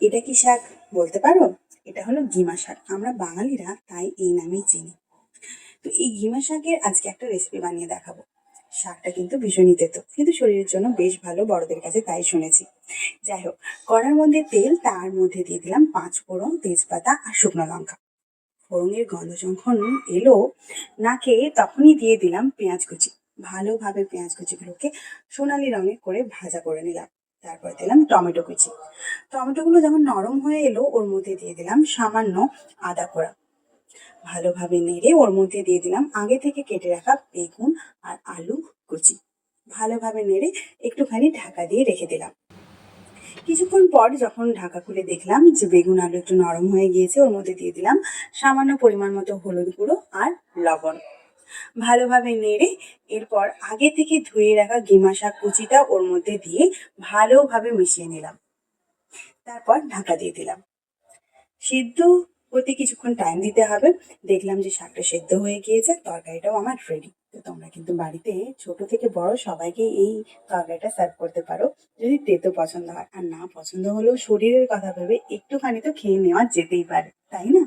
এটা কি শাক বলতে পারো? এটা হলো গিমা শাক। আমরা বাঙালিরা তাই এই নামেই চিনি। তো এই গিমা শাকের আজকে একটা রেসিপি বানিয়ে দেখাবো। শাকটা কিন্তু ভীষণই তেতো কিন্তু শরীরের জন্য বেশ ভালো, বড়দের কাছে তাই শুনেছি। যাই হোক, কড়ার মধ্যে তেল, তার মধ্যে দিয়ে দিলাম পাঁচ ফোড়ন, তেজপাতা আর শুকনো লঙ্কা। ফোড়নের গন্ধ যখন এলো নাকে তখনই দিয়ে দিলাম পেঁয়াজ কুচি। ভালোভাবে পেঁয়াজ কুচিগুলোকে সোনালি রঙের করে ভাজা করে নিলাম। তারপর দিলাম টমেটো কুচি। টমেটোগুলো যখন নরম হয়ে এলো, ওর মধ্যে দিয়ে দিলাম সামান্য আদা কোড়া। ভালোভাবে নেড়ে ওর মধ্যে দিয়ে দিলাম আগে থেকে কেটে রাখা বেগুন আর আলু কুচি। ভালোভাবে নেড়ে একটুখানি ঢাকা দিয়ে রেখে দিলাম। কিছুক্ষণ পর যখন ঢাকা খুলে দেখলাম যে বেগুন আলু একটু নরম হয়ে গিয়েছে, ওর মধ্যে দিয়ে দিলাম সামান্য পরিমাণ মতো হলুদ গুঁড়ো আর লবণ। ভালোভাবে নেড়ে এরপর আগে থেকে ধুয়ে রাখা গিমা শাক কুচিটা ওর মধ্যে দিয়ে ভালোভাবে মিশিয়ে নিলাম। তারপর ঢাকা দিয়ে দিলাম। সিদ্ধ হতে কিছুক্ষণ টাইম দিতে হবে। দেখলাম যে শাকটা সেদ্ধ হয়ে গিয়েছে, তরকারিটাও আমার রেডি তো তোমরা কিন্তু বাড়িতে ছোট থেকে বড় সবাইকে এই তরকারিটা সার্ভ করতে পারো। যদি তেতো পছন্দ হয়, আর না পছন্দ হলেও শরীরের কথা ভেবে একটুখানি তো খেয়ে নেওয়া যেতেই পারে, তাই না?